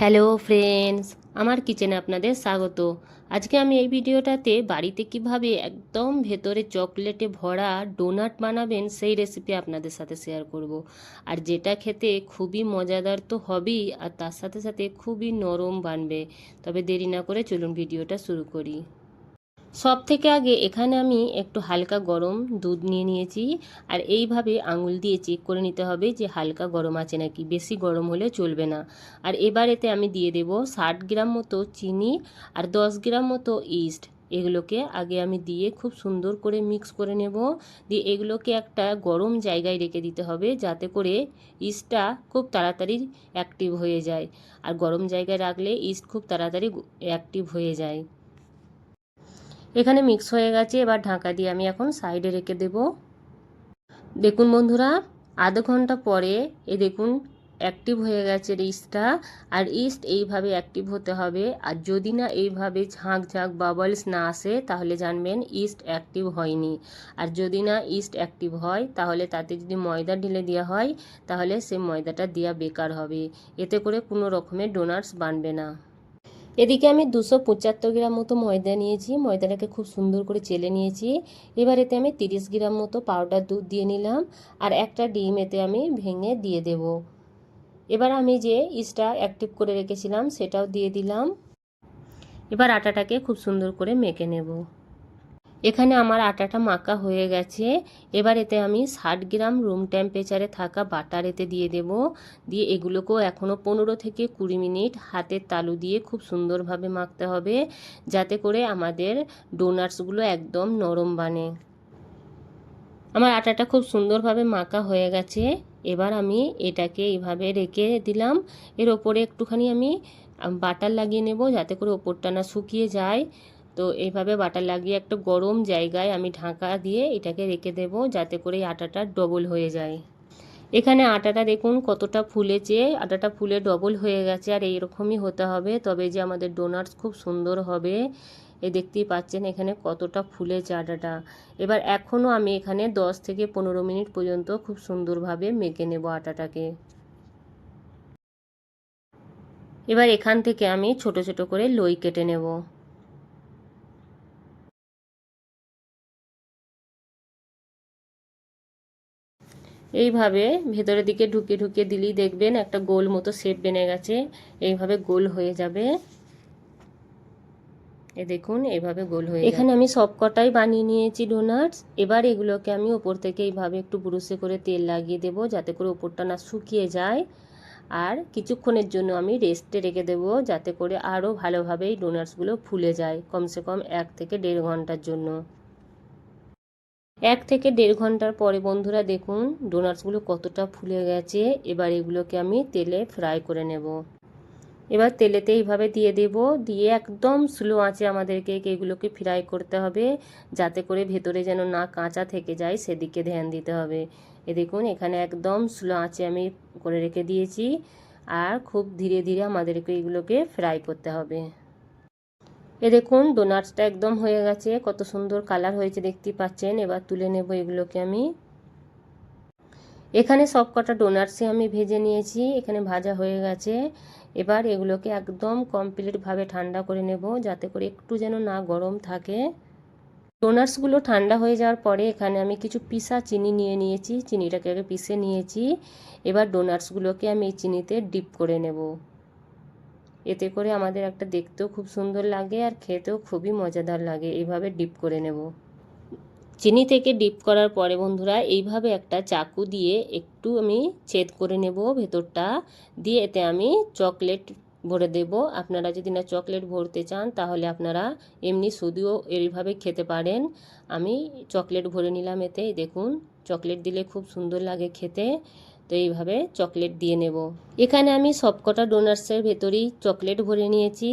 Hello friends আমার কিচেনে আপনাদের স্বাগত। আজকে আমি এই ভিডিওটাতে বাড়িতে কীভাবে একদম ভেতরে চকলেটে ভরা ডোনাট বানাবেন সেই রেসিপি আপনাদের সাথে শেয়ার করব। আর যেটা খেতে খুবই মজাদার তো হবেই, আর তার সাথে সাথে খুবই নরম বানবে। তবে দেরি না করে চলুন ভিডিওটা শুরু করি। সব থেকে আগে এখানে আমি একটু হালকা গরম দুধ নিয়ে নিয়েছি, আর এইভাবে আঙুল দিয়ে চেক করে নিতে হবে যে হালকা গরম আছে নাকি, বেশি গরম হলে চলবে না। আর এবার এতে আমি দিয়ে দেব ষাট গ্রাম মতো চিনি আর দশ গ্রাম মতো ইস্ট এগুলোকে আগে আমি দিয়ে খুব সুন্দর করে মিক্স করে নেব। দিয়ে এগুলোকে একটা গরম জায়গায় রেখে দিতে হবে যাতে করে ইস্টটা খুব তাড়াতাড়ি অ্যাক্টিভ হয়ে যায়। আর গরম জায়গায় রাখলে ইস্ট খুব তাড়াতাড়ি অ্যাক্টিভ হয়ে যায়। এখানে মিক্স হয়ে গেছে, এবার ঢাকা দিয়ে আমি এখন সাইডে রেখে দেব। দেখুন বন্ধুরা, আধ ঘণ্টা পরে, এ দেখুন অ্যাক্টিভ হয়ে গেছে ইস্টটা আর ইস্ট এইভাবে অ্যাক্টিভ হতে হবে। আর যদি না এইভাবে ঝাঁক ঝাঁক বাবলস না আসে, তাহলে জানবেন ইস্ট অ্যাক্টিভ হয়নি। আর যদি না ইস্ট অ্যাক্টিভ হয়, তাহলে তাতে যদি ময়দা ঢেলে দেওয়া হয়, তাহলে সে ময়দাটা দেওয়া বেকার হবে। এতে করে কোনো রকমের ডোনাটস বানবে না। এদিকে আমি দুশো পঁচাত্তর গ্রাম মতো ময়দা নিয়েছি। ময়দাটাকে খুব সুন্দর করে চেলে নিয়েছি। এবার এতে আমি তিরিশ গ্রাম মতো পাউডার দুধ দিয়ে নিলাম আর একটা ডিম এতে আমি ভেঙে দিয়ে দেব। এবার আমি যে ইস্টটা অ্যাক্টিভ করে রেখেছিলাম সেটাও দিয়ে দিলাম। এবার আটাটাকে খুব সুন্দর করে মেখে নেব। এখানে আমার আটাটা মাখা হয়ে গেছে। এবার এতে আমি ষাট গ্রাম রুম টেম্পারেচারে থাকা বাটার এতে দিয়ে দেব। দিয়ে এগুলোকেও এখনও পনেরো থেকে কুড়ি মিনিট হাতের তালু দিয়ে খুব সুন্দরভাবে মাখতে হবে, যাতে করে আমাদের ডোনাটসগুলো একদম নরম বানে। আমার আটাটা খুব সুন্দরভাবে মাখা হয়ে গেছে। এবার আমি এটাকে এইভাবে রেখে দিলাম। এর ওপরে একটুখানি আমি বাটার লাগিয়ে নেব, যাতে করে ওপরটা না শুকিয়ে যায়। তো এইভাবে বাটার লাগিয়ে একটা গরম জায়গায় আমি ঢাকা দিয়ে এটাকে রেখে দেব যাতে করে আটাটা ডবল হয়ে যায়। এখানে আটাটা দেখুন কতটা ফুলেছে, আটাটা ফুলে ডবল হয়ে গেছে আর এইরকমই হতে হবে। তবে যে আমাদের ডোনাটস খুব সুন্দর হবে, এ দেখতেই পাচ্ছেন এখানে কতটা ফুলেছে আটাটা। এবার এখনও আমি এখানে 10 থেকে পনেরো মিনিট পর্যন্ত খুব সুন্দরভাবে মেখে নেব আটাটাকে। এবার এখান থেকে আমি ছোট ছোট করে লই কেটে নেব। এইভাবে ভেতরের দিকে ঢুকে ঢুকে দিলেই দেখবেন একটা গোল মতো শেপ বেনে গেছে। এইভাবে গোল হয়ে যাবে। এ দেখুন, এইভাবে গোল হয়ে এখানে আমি সব কটাই বানিয়ে নিয়েছি ডোনাটস। এবার এগুলোকে আমি ওপর থেকে এইভাবে একটু ব্রুশে করে তেল লাগিয়ে দেব, যাতে করে ওপরটা না শুকিয়ে যায়। আর কিছুক্ষণের জন্য আমি রেস্টে রেখে দেব, যাতে করে আরও ভালোভাবে এই ডোনাটসগুলো ফুলে যায়, কমসে কম এক থেকে দেড় ঘণ্টার জন্য। এক থেকে দেড় ঘণ্টার পরে বন্ধুরা দেখুন ডোনাটসগুলো কতটা ফুলে গেছে। এবার এগুলোকে আমি তেলে ফ্রাই করে নেব। এবার তেলেতে এইভাবে দিয়ে দেব। দিয়ে একদম স্লো আঁচে আমাদেরকে এগুলোকে ফ্রাই করতে হবে, যাতে করে ভেতরে যেন না কাঁচা থেকে যায়, সেদিকে ধ্যান দিতে হবে। এ দেখুন, এখানে একদম স্লো আঁচে আমি করে রেখে দিয়েছি। আর খুব ধীরে ধীরে আমাদেরকে এগুলোকে ফ্রাই করতে হবে। এ দেখুন, ডোনাটসটা একদম হয়ে গেছে। কত সুন্দর কালার হয়েছে দেখতে পাচ্ছেন। এবার তুলে নেব এগুলোকে আমি। এখানে সব কটা ডোনাটসে আমি ভেজে নিয়েছি। এখানে ভাজা হয়ে গেছে। এবার এগুলোকে একদম কমপ্লিটভাবে ঠান্ডা করে নেব, যাতে করে একটু যেন না গরম থাকে। ডোনাটসগুলো ঠান্ডা হয়ে যাওয়ার পরে এখানে আমি কিছু পিসা চিনি নিয়ে নিয়েছি। চিনিটাকে আগে পিষে নিয়েছি। এবার ডোনাটসগুলোকে আমি এই চিনিতে ডিপ করে নেব। এতে করে আমাদের একটা দেখতেও খুব সুন্দর লাগে আর খেতেও খুবই মজাদার লাগে। এইভাবে ডিপ করে নেব। চিনি থেকে ডিপ করার পরে বন্ধুরা, এইভাবে একটা চাকু দিয়ে একটু আমি ছেদ করে নেব ভেতরটা। দিয়ে এতে আমি চকলেট ভরে দেব। আপনারা যদি না চকলেট ভরতে চান, তাহলে আপনারা এমনি শুধুও এইভাবে খেতে পারেন। আমি চকলেট ভরে নিলাম এতে। দেখুন, চকলেট দিলে খুব সুন্দর লাগে খেতে। তো এইভাবে চকলেট দিয়ে নেব। এখানে আমি সবকটা ডোনাটসের ভেতরেই চকলেট ভরে নিয়েছি।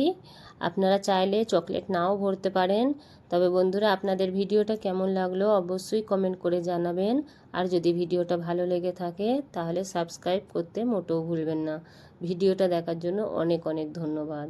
আপনারা চাইলে চকলেট নাও ভরতে পারেন। তবে বন্ধুরা, আপনাদের ভিডিওটা কেমন লাগল অবশ্যই কমেন্ট করে জানাবেন। আর যদি ভিডিওটা ভালো লেগে থাকে, তাহলে সাবস্ক্রাইব করতে মোটেও ভুলবেন না। ভিডিওটা দেখার জন্য অনেক অনেক ধন্যবাদ।